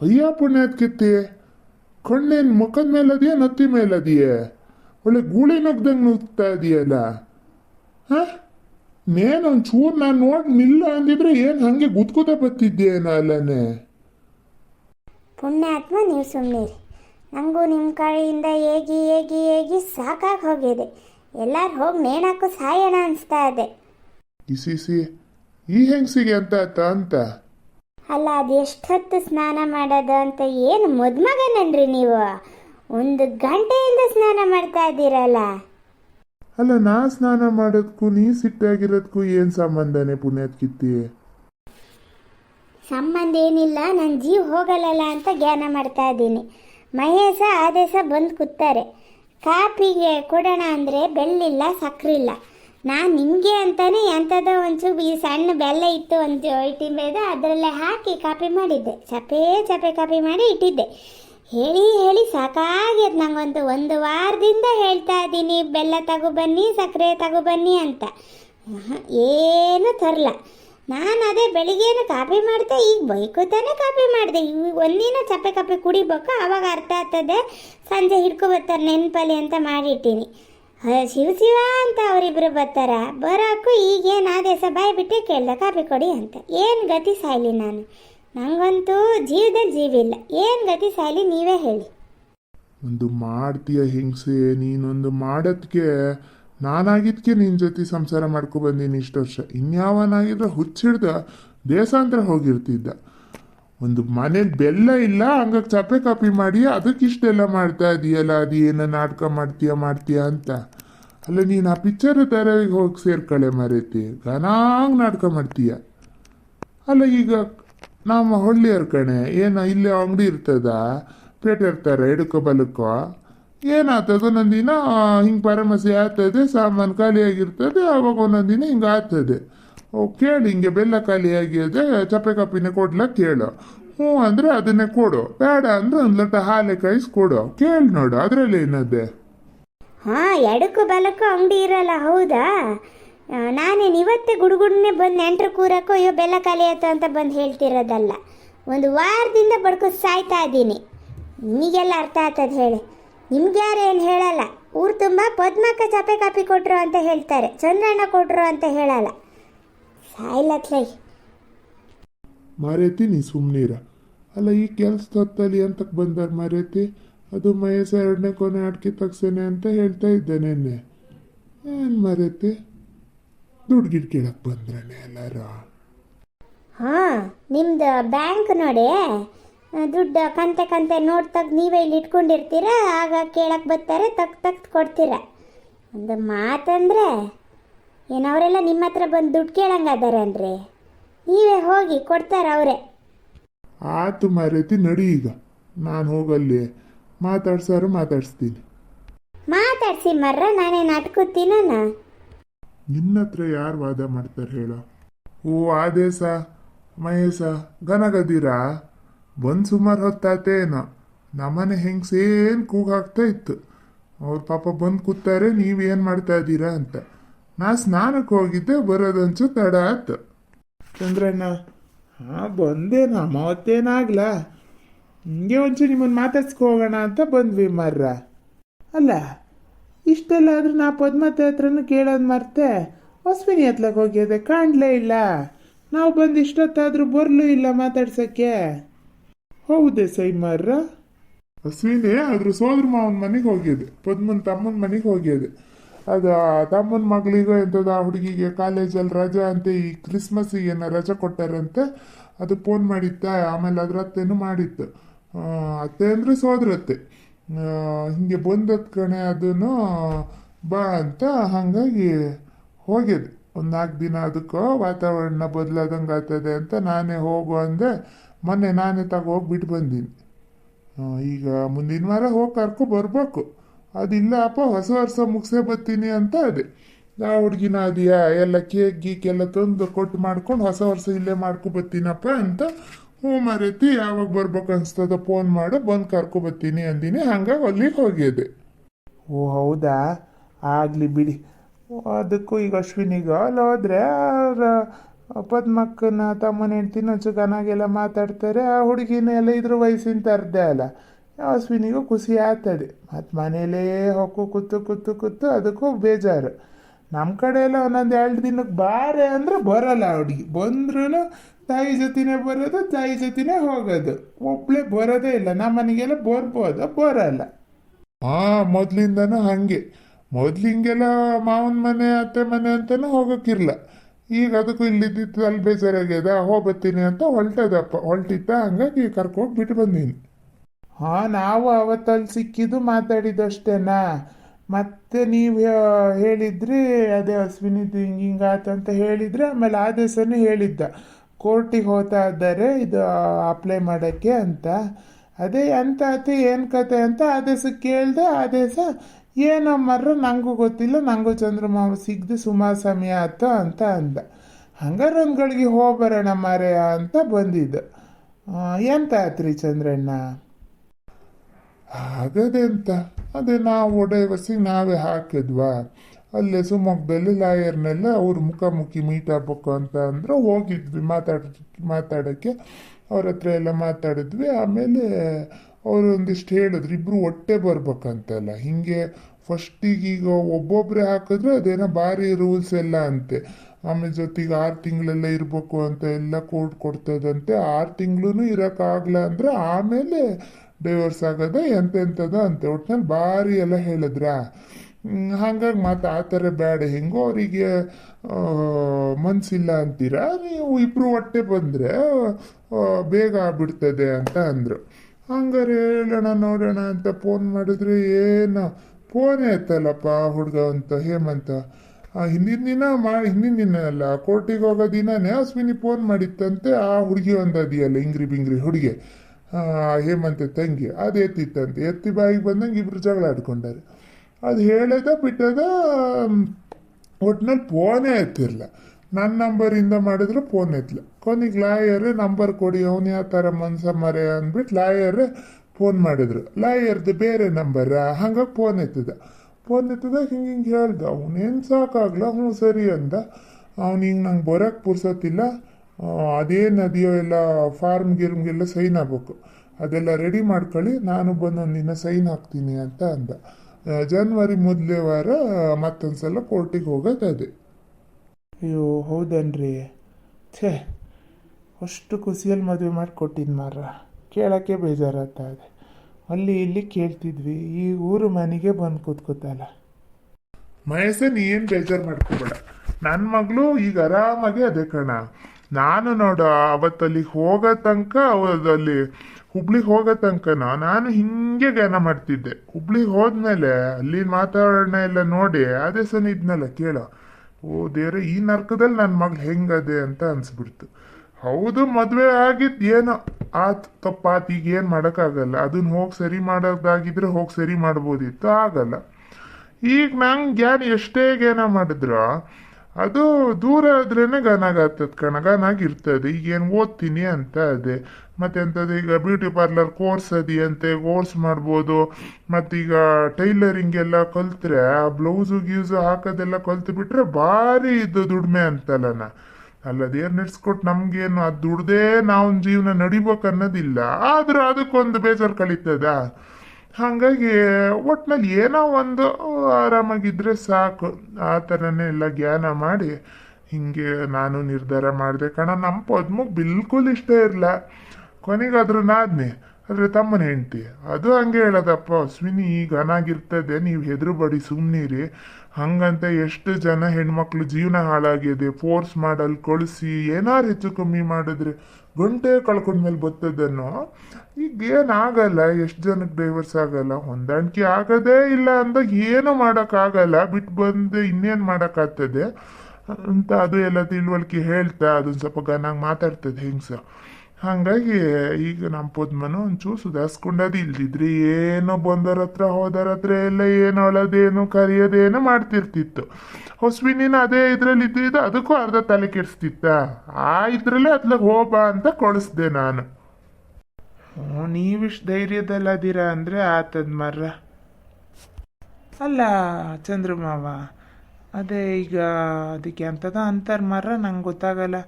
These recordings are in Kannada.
ಅಯ್ಯ ಪುಣ್ಯಾತ್ಕಿತ್ತಿ ಕಣ್ಣೇನು ಮುಖದ ಮೇಲೆ ಅದೆಯಾ ನತ್ತಿ ಮೇಲೆ ಅದೆಯೇ ಒಳ್ಳೆ ಗೂಳಿ ನುಗ್ದಂಗೆ ನುಗ್ತಾ ಇದೆಯಲ್ಲ? ಹಾ? ನೇನು ಒಂಚೂರು ನಾನು ನೋಡಿ ನಿಲ್ಲ ಅಂದಿದ್ರೆ ಏನು ಹಾಗೆ ಗುದ್ಕುತ ಬತ್ತಿದ್ದೇನ ಅಲ್ಲನೆ? ಪುಣ್ಯಾತ್ಮ ನೀವು ಸುಮ್ಮನಿರಿ ನನಗೂ ನಿಮ್ಮ ಕಡೆಯಿಂದ ಹೇಗಿ ಹೇಗಿ ಹೇಗಿ ಸಾಕಾಗಿ ಹೋಗಿದೆ. ಎಲ್ಲಾರು ಹೋಗಿ ನೇಣಾಕು ಸಾಯೋಣ ಅನಿಸ್ತಾ ಇದೆ. ಇಸಿಸಿ ಈ ಹೆಂಗಸಿಗೆ ಅಂತ ಆತ ಅಂತ? ಅಲ್ಲ ಅದು ಎಷ್ಟೊತ್ತು ಸ್ನಾನ ಮಾಡೋದು ಅಂತ ಏನು ಮದುಮಗನನ್ರಿ ನೀವು? ಒಂದು ಗಂಟೆಯಿಂದ ಸ್ನಾನ ಮಾಡ್ತಾ ಇದ್ದೀರಲ್ಲ? ಅಲ್ಲ ನಾ ಸ್ನಾನ ಮಾಡೋದಕ್ಕೂ ನೀ ಸಿಟ್ಟಾಗಿರೋದಕ್ಕೂ ಏನು ಸಂಬಂಧನೇ ಕಿತ್ತಿ? ಸಂಬಂಧ ಏನಿಲ್ಲ ನನ್ನ ಜೀವ ಹೋಗಲ್ಲ ಅಂತ ಜ್ಞಾನ ಮಾಡ್ತಾ ಇದ್ದೀನಿ. ಮಹೇಶ ಆದೇಶ ಬಂದು ಕೂತಾರೆ ಕಾಪಿಗೆ ಕೊಡೋಣ ಅಂದರೆ ಬೆಳ್ಳಿಲ್ಲ ಸಕ್ಕರೆ ಇಲ್ಲ ನಾನು ನಿಮಗೆ ಅಂತಾನೆ ಎಂಥದೋ ಒಂಚೂರು ಈ ಸಣ್ಣ ಬೆಲ್ಲ ಇತ್ತು ಒಂದು ಇಟ್ಟಿಬೇದ ಅದರಲ್ಲೇ ಹಾಕಿ ಕಾಪಿ ಮಾಡಿದ್ದೆ. ಚಪೆ ಚಪೆ ಕಾಪಿ ಮಾಡಿ ಇಟ್ಟಿದ್ದೆ. ಹೇಳಿ ಹೇಳಿ ಸಾಕಾಗ್ಯದ ನಂಗೊಂದು ಒಂದು ವಾರದಿಂದ ಹೇಳ್ತಾ ಇದ್ದೀನಿ, ಬೆಲ್ಲ ತಗೊಬನ್ನಿ ಸಕ್ಕರೆ ತಗೊಬನ್ನಿ ಅಂತ. ಏನು ತರಲ. ನಾನು ಅದೇ ಬೆಳಿಗ್ಗೆನೂ ಕಾಪಿ ಮಾಡಿದೆ, ಈಗ ಬೈಕೋತಾನೆ ಕಾಪಿ ಮಾಡಿದೆ. ಒಂದಿನ ಚಪ್ಪೆ ಕಾಪಿ ಕುಡಿಬೇಕು ಆವಾಗ ಅರ್ಥ ಆಗ್ತದೆ. ಸಂಜೆ ಹಿಡ್ಕೊಬತ್ತಾರೆ, ನೆನಪಲ್ಲಿ ಅಂತ ಮಾಡಿಟ್ಟೀನಿ ಶಿವ ಅಂತ ಅವರಿಬ್ರು ಬರ್ತಾರ. ಬರೋಕ್ಕೂ ಈಗೇನು ಆದೇಶ ಬಾಯಿ ಬಿಟ್ಟು ಕೇಳ್ದೆ ಕಾಪಿ ಕೊಡಿ ಅಂತ. ಏನು ಗತಿ ಸಾಯ್ಲಿ ನಾನು? ನಂಗಂತೂ ಜೀವದಲ್ಲಿ ಜೀವ ಇಲ್ಲ. ಏನು ಗತಿ ಸಾಯ್ಲಿ ನೀವೇ ಹೇಳಿ. ಒಂದು ಮಾಡ್ತೀಯ ಹಿಂಸೆ, ನೀನೊಂದು ಮಾಡೋದಕ್ಕೆ ನಾನಾಗಿದ್ದಕ್ಕೆ ನಿನ್ನ ಜೊತೆ ಸಂಸಾರ ಮಾಡ್ಕೊ ಬಂದೀನಿ ಇಷ್ಟು ವರ್ಷ. ಇನ್ಯಾವನಾಗಿದ್ರೆ ಹುಚ್ಚಿಡ್ದ, ದೇಶಾಂತರ ಹೋಗಿರ್ತಿದ್ದ. ಒಂದು ಮನೇಲಿ ಬೆಲ್ಲ ಇಲ್ಲ, ಹಂಗಾಗಿ ಚಪ್ಪೆ ಕಾಪಿ ಮಾಡಿ ಅದಕ್ಕೆ ಇಷ್ಟೆಲ್ಲ ಮಾಡ್ತಾ ಇದೀಯಲ್ಲ, ಅದು ಏನೋ ನಾಟಕ ಮಾಡ್ತೀಯ ಮಾಡ್ತೀಯ ಅಂತ. ಅಲ್ಲ, ನೀನು ಆ ಪಿಕ್ಚರ್ ತರವಿಗೆ ಹೋಗಿ ಸೇರ್ಕಳೆ ಮರೆತಿ. ಘನಾಂಗ್ ನಾಟಕ ಮಾಡ್ತೀಯ? ಅಲ್ಲ, ಈಗ ನಮ್ಮ ಹೊಳ್ಳಿಯರ್ ಕಣೆ, ಏನು ಇಲ್ಲೇ ಅಂಗಡಿ ಇರ್ತದ? ಪೇಟೆ ಇರ್ತಾರೆ, ಎಡಕೋ ಬಲಕ್ಕೋ ಏನಾಗ್ತದೆ ಒಂದೊಂದಿನ ಹಿಂಗೆ ಪರಮಸಿ ಆಗ್ತದೆ ಸಾಮಾನು ಖಾಲಿಯಾಗಿರ್ತದೆ, ಅವಾಗ ಒಂದೊಂದಿನ ಹಿಂಗೆ ಆಗ್ತದೆ ಕೇಳಿ, ಹಿಂಗೆ ಬೆಲ್ಲ ಖಾಲಿಯಾಗಿದೆ ಚಪ್ಪೆ ಕಪ್ಪಿನ ಕೊಡ್ಲ ಕೇಳು. ಹ್ಞೂ ಅಂದರೆ ಅದನ್ನೇ ಕೊಡು. ಬೇಡ ಅಂದ್ರೆ ಒಂದು ಲೋಟ ಹಾಲೆ ಕಾಯಿಸಿ ಕೊಡು. ಕೇಳಿ ನೋಡು, ಅದರಲ್ಲಿ ಏನದೆ? ಹಾ ಎಡಕ್ಕೂ ಬಲಕ್ಕೂ ಅಂಗಡಿ ಇರಲ್ಲ, ಹೌದಾ? ನಾನೇನು ಇವತ್ತೇ ಗುಡುಗುಡನೆ ಬಂದು ನೆಂಟ್ರು ಕೂರಕ್ಕೋ ಅಯ್ಯೋ, ಬೆಲ್ಲ ಖಾಲಿ ಆಯ್ತು ಅಂತ ಬಂದು ಹೇಳ್ತಿರೋದಲ್ಲ. ಒಂದು ವಾರದಿಂದ ಬಡ್ಕೊ ಸಾಯ್ತಾ ಇದ್ದೀನಿ. ನಿಮಗೆಲ್ಲ ಅರ್ಥ ಆಗ್ತದೆ ಹೇಳಿ. ನಿಮ್ಗೆ ಯಾರು ಏನು ಹೇಳಲ್ಲ? ಊರು ತುಂಬ ಪದ್ಮಕ್ಕ ಚಪೆ ಕಾಪಿ ಕೊಟ್ರು ಅಂತ ಹೇಳ್ತಾರೆ. ಚಂದ್ರಣ್ಣ ಕೊಟ್ರು ಅಂತ ಹೇಳಲ್ಲ. ಸಾಯ್ಲತ್ಲೈ ಮಾರೇತಿ ನೀ ಸುಮ್ಮನಿರ ಅಲ್ಲ ಈ ಕೆಲ್ಸ ತತ್ತಲಿ ಅಂತ ಬಂದಾರ ಮಾರೇತಿ? ಅದು ಮಹೇಶ ಎರಡನೇ ಕೊನೆ ಅಡ್ಕೆ ತಗ್ಸೇನೆ ಅಂತ ಹೇಳ್ತಾ ಇದ್ದೆ ನೆನ್ನೆ. ಏನು ಮಾರೇತಿ? ದುಡ್ಡು ಗಿಡ್ ಕೇಳಕ್ಕೆ ಬಂದ್ರನೆ ಎಲ್ಲರೂ? ಹಾಂ ನಿಮ್ದು ಬ್ಯಾಂಕ್ ನೋಡಿ? ದುಡ್ಡು ಕಂತೆ ಕಂತೆ ನೋಟ್ ತಗ್ ನೀವೇ ಇಲ್ಲಿ ಇಟ್ಕೊಂಡಿರ್ತೀರ? ಆಗ ಕೇಳಕ್ಕೆ ಬರ್ತಾರೆ ತಗ್ ತಗ್ದು ಕೊಡ್ತೀರ. ಒಂದು ಮಾತಂದ್ರೆ ಏನು ಅವರೆಲ್ಲ ನಿಮ್ಮ ಹತ್ರ ಬಂದು ದುಡ್ಡು ಕೇಳಂಗದಾರನ್ರಿ ನೀವೇ ಹೋಗಿ ಕೊಡ್ತಾರೆ ಅವರೇ. ಆತು ಮಾರೇತಿ ನಡಿ ಈಗ. ನಾನು ಹೋಗಲ್ಲಿ. ಮಾತಾಡ್ಸಾರು ಮಾತಾಡಿಸ್ತೀನಿ. ಮಾತಾಡ್ಸಿ ಮರ್ರ ನಾನೇನು ಅಟ್ಕೋತೀನ ನಿನ್ನ ಹತ್ರ ಯಾರು ವಾದ ಮಾಡ್ತಾರೆ ಹೇಳೋ. ಓ ಆದೇಶ ಮಹೇಶ ಗನಗದಿರಾ ಬಂದು ಸುಮಾರು ಹೊತ್ತಾತೇನೋ ನಮ್ಮನೆ ಹೆಂಗ್ಸೇನು ಕೂಗಾಗ್ತಾ ಇತ್ತು. ಅವ್ರ ಪಾಪ ಬಂದು ಕೂತಾರೆ ನೀವೇನು ಮಾಡ್ತಾ ಇದ್ದೀರಾ ಅಂತ. ನಾ ಸ್ನಾನಕ್ಕೆ ಹೋಗಿದ್ದೆ ಬರೋದಂಚು ತಡ ಆಯ್ತು. ಚಂದ್ರಣ್ಣ ಹಾಂ ಬಂದೆ ನಾ ಅವತ್ತೇನಾಗ್ಲ ಹಿಂಗೆ ಒಂಚೂರು ನಿಮ್ಮನ್ನು ಮಾತಾಡ್ಸ್ಕೊ ಹೋಗೋಣ ಅಂತ ಬಂದ್ವಿ ಮರ್ರ. ಅಲ್ಲ ಇಷ್ಟೆಲ್ಲ ಆದರೂ ನಾ ಪದ್ಮತೆ ಹತ್ರನೂ ಕೇಳೋದು ಮರ್ತೆ? ಅಶ್ವಿನಿ ಹತ್ಲಕ್ಕೆ ಹೋಗಿದೆ ಕಾಣಲೇ ಇಲ್ಲ. ನಾವು ಬಂದು ಇಷ್ಟೊತ್ತಾದರೂ ಬರಲೂ ಇಲ್ಲ ಮಾತಾಡ್ಸೋಕ್ಕೆ. ಹೌದೆ ಸೈ ಸೈಮರ್ರ ಅಶ್ವಿನಿ ಆದರೂ ಸೋದ್ರ ಮಾವನ ಮನೆಗೆ ಹೋಗಿದೆ ಪದ್ಮನ್ ತಮ್ಮನ ಮನೆಗೆ ಹೋಗಿದೆ ಅದು ತಮ್ಮನ ಮಗಳಿಗೋ ಎಂಥದ್ದು ಆ ಹುಡುಗಿಗೆ ಕಾಲೇಜಲ್ಲಿ ರಜಾ ಅಂತ ಈ ಕ್ರಿಸ್ಮಸ್ ಏನೋ ರಜಾ ಕೊಟ್ಟಾರಂತೆ, ಅದು ಫೋನ್ ಮಾಡಿತ್ತ ಆಮೇಲೆ ಅದ್ರ ಅತ್ತೆನೂ ಮಾಡಿತ್ತು ಅತ್ತೆ ಅಂದರೆ ಸೋದ್ರತ್ತೆ. ಹಿಂಗೆ ಬಂದದ್ ಕಣೆ ಅದನ್ನು ಬಾ ಅಂತ ಹಾಗಾಗಿ ಹೋಗಿದೆ. ಒಂದು ನಾಲ್ಕು ದಿನ ಅದಕ್ಕೋ ವಾತಾವರಣ ಬದಲಾದಂಗೆ ಆಗ್ತದೆ ಅಂತ ನಾನೇ ಹೋಗು ಅಂದೆ, ಮೊನ್ನೆ ನಾನೇ ತಗೋ ಹೋಗಿಬಿಟ್ಟು ಬಂದೀನಿ. ಈಗ ಮುಂದಿನ ವಾರ ಹೋಗಿ ಕರ್ಕೊ ಬರ್ಬೇಕು. ಅದಿಲ್ಲ ಅಪ್ಪ ಹೊಸ ವರ್ಷ ಮುಗಿಸೇ ಬರ್ತೀನಿ ಅಂತ ಅದೇ. ಆ ಹುಡುಗಿನ ಅದೆಯಾ ಎಲ್ಲ ಕೇಕ್ ಗೀಕ್ ಎಲ್ಲ ತಂದು ಕೊಟ್ಟು ಮಾಡ್ಕೊಂಡು ಹೊಸ ವರ್ಷ ಇಲ್ಲೇ ಮಾಡ್ಕೊ ಬರ್ತೀನಪ್ಪ ಅಂತ ಹ್ಞೂ ಮರೆತಿ, ಯಾವಾಗ ಬರ್ಬೇಕು ಅನ್ಸ್ತದ ಫೋನ್ ಮಾಡು, ಬಂದು ಕರ್ಕೊ ಬರ್ತೀನಿ ಅಂದಿನಿ, ಹಂಗಾಗಿ ಅಲ್ಲಿಗೆ ಹೋಗಿದೆ ಓ ಹೌದಾ? ಆಗಲಿ ಬಿಡಿ. ಅದಕ್ಕೂ ಈಗ ಅಶ್ವಿನಿಗ ಹೋದ್ರೆ ಪದ್ಮಕ್ಕನ ತಮ್ಮನ ಹೆಂಡ್ತಿನ ಒಂಚೂರು ಮಾತಾಡ್ತಾರೆ, ಆ ಹುಡುಗಿನ ಎಲ್ಲ ಇದ್ರ ವಯಸ್ಸಿನ ತರದೆ ಅಲ್ಲ. ಅಶ್ವಿನಿಗೂ ಖುಷಿ ಆಗ್ತದೆ. ಮತ್ತು ಮನೇಲೇ ಹೊಕ್ಕು ಕೂತು ಕೂತು ಕೂತು ಅದಕ್ಕೂ ಬೇಜಾರು. ನಮ್ಮ ಕಡೆ ಎಲ್ಲ ಒಂದೊಂದು ಎರಡು ದಿನಕ್ಕೆ ಬಾರೆ ಅಂದ್ರೆ ಬರೋಲ್ಲ ಅವಳಿಗೆ ಬಂದ್ರೂ ತಾಯಿ ಜೊತೆನೇ ಬರೋದು, ತಾಯಿ ಜೊತೆನೇ ಹೋಗೋದು. ಒಬ್ಬಳೇ ಬರೋದೇ ಇಲ್ಲ. ನಮ್ಮ ಮನೆಗೆಲ್ಲ ಬರ್ಬೋದು? ಬರೋಲ್ಲ. ಹಾಂ ಮೊದಲಿಂದನೂ ಹಾಗೆ. ಮೊದ್ಲು ಹಿಂಗೆಲ್ಲ ಮಾವನ ಮನೆ, ಅತ್ತೆ ಮನೆ ಅಂತಲೂ ಹೋಗೋಕ್ಕಿರಲ್ಲ ಈಗ ಅದಕ್ಕೂ ಇಲ್ಲಿದ್ದಿತ್ತು ಅಲ್ಲಿ ಬೇಜಾರಾಗ್ಯದ? ಹೋಗ್ಬತ್ತೀನಿ ಅಂತ ಹೊಲ್ಟದಪ್ಪ. ಹೊಲ್ಟಿತ್ತ ಹಂಗಾಗಿ ಕರ್ಕೊಂಡು ಬಿಟ್ಟು ಬಂದೀನಿ. ಹಾಂ ನಾವು ಅವತ್ತಲ್ಲಿ ಸಿಕ್ಕಿದ್ದು ಮಾತಾಡಿದಷ್ಟೇನಾ ಮತ್ತೆ ನೀವು ಹೇಳಿದ್ರಿ ಅದೇ ಅಶ್ವಿನಿ ಹಿಂಗೆ ಆತ ಅಂತ ಹೇಳಿದ್ರೆ ಆಮೇಲೆ ಆದೇಶನೂ ಹೇಳಿದ್ದ. ಕೋರ್ಟಿಗೆ ಹೋಗ್ತಾ ಇದ್ದಾರೆ ಇದು ಅಪ್ಲೈ ಮಾಡೋಕ್ಕೆ ಅಂತ. ಅದೇ ಎಂತ ಅತಿ ಏನು ಕತೆ ಅಂತ ಆದೇಶ ಕೇಳಿದೆ ಆದೇಶ ಏನೋ ಮರ್ರ ನನಗೂ ಗೊತ್ತಿಲ್ಲ ನನಗೂ ಚಂದ್ರಮಾವ ಸಿಗ್ದು ಸುಮಾರು ಸಮಯ ಆಯ್ತು ಅಂತ ಅಂದ. ಹಂಗಾರೆ ಒಂದು ಗಳಿಗೆ ಹೋಗ್ಬರೋಣ ಮಾರೆಯ ಅಂತ ಬಂದಿದ್ದು. ಆ, ಎಂತ ಆತ್ರಿ ಚಂದ್ರಣ್ಣ? ಆಗದೆ ಅಂತ ಅದೇ ನಾವು ಬಸ್ಸಿಗೆ ನಾವೇ ಹಾಕಿದ್ವಾ? ಅಲ್ಲೇ ಶಿವಮೊಗ್ಗದಲ್ಲಿ ಲಾಯರ್ನೆಲ್ಲ ಅವ್ರ ಮುಖಾಮುಖಿ ಮೀಟ್ ಆಗ್ಬೇಕು ಅಂತ ಅಂದ್ರೆ ಹೋಗಿದ್ವಿ ಮಾತಾಡ ಮಾತಾಡೋಕ್ಕೆ. ಅವ್ರ ಹತ್ರ ಎಲ್ಲ ಮಾತಾಡಿದ್ವಿ. ಆಮೇಲೆ ಅವರು ಒಂದಿಷ್ಟು ಹೇಳಿದ್ರು, ಇಬ್ರು ಒಟ್ಟೆ ಬರ್ಬೇಕಂತಲ್ಲ. ಹಿಂಗೆ ಫಸ್ಟಿಗೆ ಈಗ ಒಬ್ಬೊಬ್ಬರೇ ಹಾಕಿದ್ರೆ ಅದೇನೋ ಭಾರಿ ರೂಲ್ಸ್ ಎಲ್ಲ ಅಂತೆ. ಆಮೇಲೆ ಜೊತೆಗೆ ಆರು ತಿಂಗಳೆಲ್ಲ ಇರಬೇಕು ಅಂತ ಎಲ್ಲ ಕೋರ್ಟ್ ಕೊಡ್ತದಂತೆ. ಆರು ತಿಂಗಳು ಇರೋಕ್ಕಾಗಲ್ಲ ಅಂದರೆ ಆಮೇಲೆ ಡೈವರ್ಸ್ ಆಗೋದ ಎಂತೆಂಥದ ಅಂತ. ಒಟ್ನಲ್ಲಿ ಭಾರಿ ಎಲ್ಲ ಹೇಳಿದ್ರ. ಹಂಗಾಗಿ ಮತ್ತೆ ಆ ಥರ ಬೇಡ. ಹೆಂಗೋ ಅವರಿಗೆ ಮನಸ್ಸಿಲ್ಲ ಅಂತೀರಾ. ನೀವು ಇಬ್ರು ಹೊಟ್ಟೆ ಬಂದರೆ ಬೇಗ ಆಗ್ಬಿಡ್ತದೆ ಅಂತ ಅಂದರು. ಹಂಗಾರೆ ಹೇಳೋಣ, ನೋಡೋಣ ಅಂತ ಫೋನ್ ಮಾಡಿದ್ರೆ ಏನು? ಫೋನೇ ಎತ್ತಲ್ಲಪ್ಪ ಹುಡುಗ ಅಂತ, ಹೇಮಂತ. ಹಿಂದಿನ ದಿನ ಮಾ, ಹಿಂದಿನ ದಿನ ಅಲ್ಲ, ಕೋರ್ಟಿಗೆ ಹೋಗೋ ದಿನನೇ ಅಶ್ವಿನಿ ಫೋನ್ ಮಾಡಿತ್ತಂತೆ ಆ ಹುಡುಗಿ ಒಂದದಿಯಲ್ಲ ಇಂಗ್ರಿ ಬಿಂಗ್ರಿ ಹುಡುಗಿ. ಹೇಮಂತ ತಂಗಿ, ಅದು ಎತ್ತಿತ್ತಂತೆ. ಎತ್ತಿ ಬಾಯಿಗೆ ಬಂದಂಗೆ ಇಬ್ಬರು ಜಗಳ ಆಡ್ಕೊಂಡಾರೆ. ಅದು ಹೇಳದ ಬಿಟ್ಟದ ಒಟ್ನಲ್ಲಿ ಫೋನೇ ಎತ್ತಿರಲ್ಲ ನನ್ನ ನಂಬರಿಂದ ಮಾಡಿದ್ರೆ ಫೋನ್ ಎತ್ತಲ ಕೊನೆಗೆ ಲಾಯರೇ ನಂಬರ್ ಕೊಡಿ, ಅವನು ಯಾವ ಥರ ಮನ್ಸ ಮರೆ ಅಂದ್ಬಿಟ್ಟು ಲಾಯರೇ ಫೋನ್ ಮಾಡಿದ್ರು. ಲಾಯರ್ದು ಬೇರೆ ನಂಬರ ಹಂಗಾಗಿ ಫೋನ್ ಎತ್ತಿದ. ಫೋನ್ ಎತ್ತದ ಹಿಂಗೆ ಹಿಂಗೆ ಹೇಳ್ದ ಅವನೇನು ಸಾಕಾಗಲ್ಲ ಹ್ಞೂ ಸರಿ ಅಂದ. ಅವ್ನು ಹಿಂಗೆ ನಂಗೆ ಬರೋಕ್ಕೆ ಪುರ್ಸತ್ತಿಲ್ಲ. ಅದೇನು ನದಿಯೋ ಎಲ್ಲ ಫಾರ್ಮ್ ಗಿರ್ಮ್ಗೆಲ್ಲ ಸೈನ್ ಆಗ್ಬೇಕು. ಅದೆಲ್ಲ ರೆಡಿ ಮಾಡ್ಕೊಳ್ಳಿ ನಾನು ಬಂದು ಒಂದಿನ ಸೈನ್ ಹಾಕ್ತೀನಿ ಅಂತ ಅಂದ. ಜನ್ವರಿ ಮೊದಲೇ ವಾರ ಮತ್ತೊಂದು ಸಲ ಕೋರ್ಟಿಗೆ ಹೋಗೋದು ಅದೇ. ಅಯ್ಯೋ ಹೌದನ್ರಿ. ಛೇ ಅಷ್ಟು ಖುಷಿಯಲ್ಲಿ ಮದುವೆ ಮಾಡಿಕೊಟ್ಟಿದ್ದು ಮಾರ ಕೇಳೋಕ್ಕೆ ಬೇಜಾರಾಗ್ತಾ ಇದೆ. ಅಲ್ಲಿ ಇಲ್ಲಿ ಕೇಳ್ತಿದ್ವಿ ಈ ಊರು ಮನೆಗೆ ಬಂದು ಕೂತ್ಕೋತಲ್ಲ ಮಹೇಶ ನೀ ಏನು ಬೇಜಾರು ಮಾಡ್ಕೋಬೇಡ. ನನ್ನ ಮಗಳು ಈಗ ಆರಾಮಾಗಿ ಅದೇ ಕಣ. ನಾನು ನೋಡು, ಅವತ್ತಲ್ಲಿ ಹೋಗೋ ತನಕ ಅವದಲ್ಲಿ ಹುಬ್ಳಿಗೆ ಹೋಗೋ ತನಕನ ನಾನು ಹಿಂಗೆ ಗಾನ ಮಾಡ್ತಿದ್ದೆ. ಹುಬ್ಳಿಗೆ ಹೋದ್ಮೇಲೆ ಅಲ್ಲಿನ ವಾತಾವರಣ ಎಲ್ಲ ನೋಡಿ, ಅದೇ ಸನ ಇದ್ನಲ್ಲ ಕೇಳೋ. ಓ ದೇವ್ರೆ, ಈ ನರ್ಕದಲ್ಲಿ ನನ್ನ ಮಗಳು ಹೆಂಗದೆ ಅಂತ ಅನ್ಸ್ಬಿಡ್ತು. ಹೌದು, ಮದುವೆ ಆಗಿದ್ದು ಏನೋ ಆತ್, ತಪ್ಪಾತ್, ಈಗ ಏನು ಮಾಡೋಕ್ಕಾಗಲ್ಲ. ಅದನ್ನ ಹೋಗಿ ಸರಿ ಮಾಡೋದಾಗಿದ್ರೆ ಹೋಗಿ ಸರಿ ಮಾಡ್ಬೋದಿತ್ತು, ಆಗಲ್ಲ. ಈಗ ನಂಗೆ ಯಾರು ಎಷ್ಟೇ ಗೇನ ಮಾಡಿದ್ರು ಅದು ದೂರ ಆದ್ರೇನೆ ಆಗ್ತದೆ ಕಣ ಗನಾಗಿರ್ತದೆ ಈಗ ಏನು ಓದ್ತೀನಿ ಅಂತ ಅದೇ. ಮತ್ತೆ ಎಂಥದ್ದು ಈಗ ಬ್ಯೂಟಿ ಪಾರ್ಲರ್ ಕೋರ್ಸ್ ಅದಿ ಅಂತೆ ಕೋರ್ಸ್ ಮಾಡ್ಬೋದು. ಮತ್ತೀಗ ಟೈಲರಿಂಗ್ ಎಲ್ಲ ಕಲ್ತ್ರೆ, ಆ ಬ್ಲೌಸು ಗ್ಯೂಸು ಹಾಕೋದೆಲ್ಲ ಕಲ್ತು ಬಿಟ್ರೆ ಭಾರಿ ಇದು ದುಡಿಮೆ ಅಂತಲ್ಲನ ಅಲ್ಲದೇನು ನಡೆಸ್ಕೊಟ್ಟು ನಮಗೇನು, ಅದು ದುಡ್ದೇ ನಾವು ಜೀವನ ನಡಿಬೇಕು ಅನ್ನೋದಿಲ್ಲ ಆದ್ರೂ ಅದಕ್ಕೊಂದು ಬೇಜಾರು ಕಳೀತದ? ಹಾಗಾಗಿ ಒಟ್ನಲ್ಲಿ ಏನೋ ಒಂದು ಆರಾಮಾಗಿದ್ದರೆ ಸಾಕು. ಆ ಥರನೇ ಎಲ್ಲ ಜ್ಞಾನ ಮಾಡಿ ಹಿಂಗೆ ನಾನು ನಿರ್ಧಾರ ಮಾಡಿದೆ. ಕಣ, ನಮ್ಮ ಪದ್ಮಗ್ ಬಿಲ್ಕುಲ್ ಇಷ್ಟ ಇರಲ್ಲ ಕೊನೆಗಾದ್ರೂ ನಾದ್ನೆ. ಆದರೆ ತಮ್ಮನ ಹೆಂಡತಿ. ಅದು ಹಂಗೆ ಹೇಳೋದಪ್ಪ ಅಶ್ವಿನಿ ಈಗ ಅನಾಗಿರ್ತದೆ, ನೀವು ಹೆದರು ಬಡಿ ಸುಮ್ಮನಿರಿ ಹಂಗಂತ ಎಷ್ಟು ಜನ ಹೆಣ್ಮಕ್ಳು ಜೀವನ ಹಾಳಾಗಿದೆ ಫೋರ್ಸ್ ಮಾಡಲ್, ಕಳಿಸಿ, ಏನಾರು ಹೆಚ್ಚು ಕಮ್ಮಿ ಮಾಡಿದ್ರೆ ಗಂಟೆ ಕಳ್ಕೊಂಡ್ಮೇಲೆ ಬರ್ತದನ್ನು ಈಗ ಏನಾಗಲ್ಲ ಎಷ್ಟು ಜನಕ್ಕೆ ಡೈವರ್ಸ್ ಆಗಲ್ಲ, ಹೊಂದಾಣಿಕೆ ಆಗದೇ ಇಲ್ಲ ಅಂದಾಗ ಏನು ಮಾಡೋಕ್ಕಾಗಲ್ಲ ಬಿಟ್ಟು ಬಂದು ಇನ್ನೇನು ಮಾಡೋಕ್ಕಾಗ್ತದೆ? ಅಂತ ಅದು ಎಲ್ಲ ತಿಳುವಳಿಕೆ ಹೇಳ್ತಾ, ಅದೊಂದು ಸ್ವಲ್ಪ ಗನಾಗಿ ಮಾತಾಡ್ತದೆ ಹೆಂಗ್ಸ. ಹಾಗಾಗಿ ಈಗ ನಮ್ಮ ಪದ್ಮನು ಒಂಚೂರು ಸುಧಾರಿಸ್ಕೊಂಡದು ಇಲ್ದಿದ್ರೆ ಏನೋ ಬಂದರ ಹತ್ರ ಹೋದರ ಹತ್ರ ಎಲ್ಲ ಏನು ಅಳೋದೇನು ಕರೆಯೋದೇನು ಮಾಡ್ತಿರ್ತಿತ್ತು. ಹೊಸ್ವಿನಿನ ಅದೇ ಇದ್ರಲ್ಲಿ ಇದ್ದಿದ್ದು ಅದಕ್ಕೂ ಅರ್ಧ ತಲೆ ಕೆಡಿಸ್ತಿತ್ತ. ಆ ಇದ್ರಲ್ಲೇ ಅದ್ಲಾಗ ಹೋಬ ಅಂತ ಕಳಿಸ್ದೆ ನಾನು. ಹ್ಞೂ ನೀವಿಷ್ಟು ಧೈರ್ಯದಲ್ಲದಿರ ಅಂದರೆ ಆತದ ಮರ್ರ. ಅಲ್ಲ, ಚಂದ್ರಮಾವ, ಅದೇ ಈಗ ಅದಕ್ಕೆ ಅಂತದ ಅಂತಾರೆ ಮರ ನಂಗೆ ಗೊತ್ತಾಗಲ್ಲ.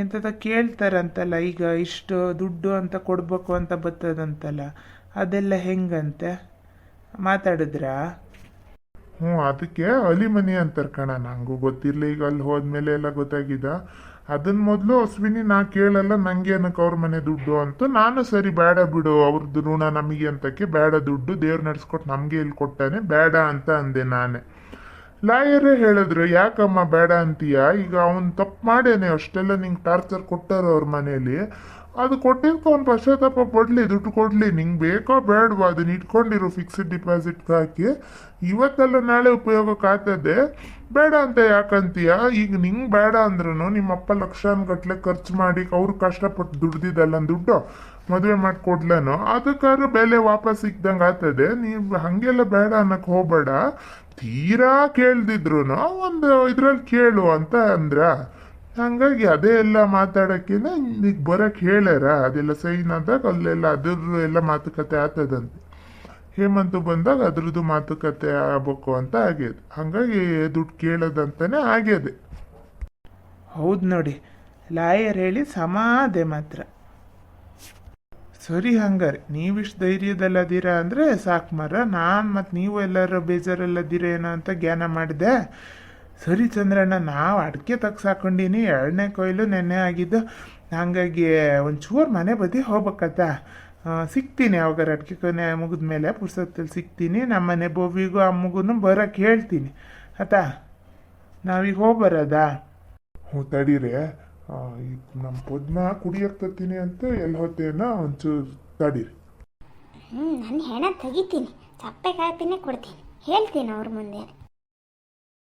ಎಂಥದ ಕೇಳ್ತಾರಂತಲ್ಲ, ಈಗ ಇಷ್ಟು ದುಡ್ಡು ಅಂತ ಕೊಡಬೇಕು ಅಂತ ಬರ್ತದಂತಲ್ಲ ಅದೆಲ್ಲ ಹೆಂಗಂತೆ? ಮಾತಾಡಿದ್ರಾ? ಹ್ಞೂ, ಅದಕ್ಕೆ ಅಲಿಮನಿ ಅಂತಾರೆ ಕಣ ನನಗೂ ಗೊತ್ತಿರಲಿಲ್ಲ ಈಗ ಅಲ್ಲಿ ಹೋದ್ಮೇಲೆ ಎಲ್ಲ ಗೊತ್ತಾಗಿದ ಅದನ್ನ ಮೊದಲು ಅಶ್ವಿನಿ, ನಾ ಕೇಳಲ್ಲ, ನಂಗೆ ಏನಕ್ಕೆ ಅವ್ರ ಮನೆ ದುಡ್ಡು ಅಂತ. ನಾನು ಸರಿ, ಬೇಡ ಬಿಡು ಅವ್ರದ್ದು ಋಣ ನಮಗೆ ಅಂತಕ್ಕೆ ಬೇಡ ದುಡ್ಡು, ದೇವ್ರು ನಡ್ಸ್ಕೊಟ್ಟು ನಮಗೆ ಇಲ್ಲಿ ಕೊಟ್ಟಾನೆ, ಬೇಡ ಅಂತ ಅಂದೆ ನಾನೇ. ಲಾಯರೇ ಹೇಳಿದ್ರು, ಯಾಕಮ್ಮ ಬೇಡ ಅಂತೀಯ? ಈಗ ಅವನು ತಪ್ಪು ಮಾಡೇನೆ ಅಷ್ಟೆಲ್ಲ ನಿಂಗೆ ಟಾರ್ಚರ್ ಕೊಟ್ಟಾರ ಅವ್ರ ಮನೇಲಿ ಅದು ಕೊಟ್ಟಿದ್ದಕ್ಕೆ ಅವ್ನು ಪಶ್ಚಾತ್ತಾಪ ಕೊಡಲಿ ದುಡ್ಡು ಕೊಡ್ಲಿ. ನಿಂಗೆ ಬೇಕೋ ಬೇಡವಾ, ಅದನ್ನ ಇಟ್ಕೊಂಡಿರು ಫಿಕ್ಸ್ಡ್ ಡಿಪಾಸಿಟ್ಗೆ ಹಾಕಿ. ಇವತ್ತೆಲ್ಲ ನಾಳೆ ಉಪಯೋಗಕ್ಕೆ ಆಗ್ತದೆ ಬೇಡ ಅಂತ ಯಾಕಂತೀಯ ಈಗ ನಿಂಗೆ ಬೇಡ ಅಂದ್ರೂ ನಿಮ್ಮಪ್ಪ ಲಕ್ಷಾನುಗಟ್ಲೆ ಖರ್ಚು ಮಾಡಿ ಅವ್ರು ಕಷ್ಟಪಟ್ಟು ದುಡ್ದಿದ್ದಲ್ಲ ದುಡ್ಡು. ಮದುವೆ ಮಾಡಿಕೊಡ್ಲೇನೋ? ಅದಕ್ಕಾದ್ರೂ ಬೆಲೆ ವಾಪಸ್ ಸಿಕ್ದಂಗೆ ಆಗ್ತದೆ. ನೀವು ಹಾಗೆಲ್ಲ ಬೇಡ ಅನ್ನಕ್ಕೆ ಹೋಗಬೇಡ. ತೀರಾ ಕೇಳ್ದಿದ್ರು ಒಂದು ಇದ್ರಲ್ಲಿ ಕೇಳು ಅಂತ ಅಂದ್ರ, ಹಂಗಾಗಿ ಅದೇ ಎಲ್ಲ ಮಾತಾಡೋಕ್ಕಿಂತ ಈಗ ಬರಕ್ಕೆ ಹೇಳ್ಯಾರ. ಅದೆಲ್ಲ ಸೈನ್ ಆದಾಗ ಅಲ್ಲೆಲ್ಲ ಅದ್ರದ್ದು ಎಲ್ಲ ಮಾತುಕತೆ ಆಗ್ತದಂತೆ. ಹೇಮಂತು ಬಂದಾಗ ಅದ್ರದ್ದು ಮಾತುಕತೆ ಆಗ್ಬೇಕು ಅಂತ ಆಗ್ಯದ. ಹಂಗಾಗಿ ದುಡ್ಡು ಕೇಳೋದಂತಾನೆ ಆಗ್ಯದೆ. ಹೌದು ನೋಡಿ, ಲಾಯರ್ ಹೇಳಿ ಸಮಾಧೆ ಮಾತ್ರ. ಸರಿ ಹಂಗಾರೆ, ನೀವಿಷ್ಟು ಧೈರ್ಯದಲ್ಲದಿರ ಅಂದರೆ ಸಾಕು ಮರ ನಾನು ಮತ್ತು ನೀವು ಎಲ್ಲರೂ ಬೇಜಾರಲ್ಲದಿರ ಏನೋ ಅಂತ ಜ್ಞಾನ ಮಾಡಿದೆ. ಸರಿ ಚಂದ್ರಣ್ಣ, ನಾವು ಅಡಿಕೆ ತಗ್ಸಾಕೊಂಡೀನಿ ಎರಡನೇ ಕೊಯ್ಲು ನೆನ್ನೆ ಆಗಿದ್ದು, ಹಂಗಾಗಿ ಒಂಚೂರು ಮನೆ ಬದಿ ಹೋಗ್ಬೇಕತ್ತ. ಸಿಗ್ತೀನಿ ಯಾವಾಗಾರ ಅಡಿಕೆ ಕೊನೆ ಮುಗಿದ ಮೇಲೆ ಪುರ್ಸತ್ತಲ್ಲಿ ಸಿಗ್ತೀನಿ ನಮ್ಮ ಮನೆ ಬೋವಿಗೂ ಅಮ್ಮಗೂ ಬರೋಕ್ಕೆ ಹೇಳ್ತೀನಿ. ಆತಾ, ನಾವೀಗ ಹೋಗ್ಬರೋದಾ? ಹ್ಞೂ ತಡೀರಿ. ನಮ್ಮ ಪದ್ಮ ಕುಡಿಯಕ್ಕೆ ತತ್ತೀನಿ ಅಂತ ಎಲ್ಲಿ ಹೊತ್ತೇನ ಒಂಚೂರು ತಡೀರಿ. ಹ್ಞೂ ನಾನು ಹೆಣ ತೆಗಿತೀನಿ. ಚಪ್ಪೆ ಕಾಪಿನೇ ಕೊಡ್ತೀನಿ. ಹೇಳ್ತೀನಿ ಅವ್ರ ಮುಂದೆ.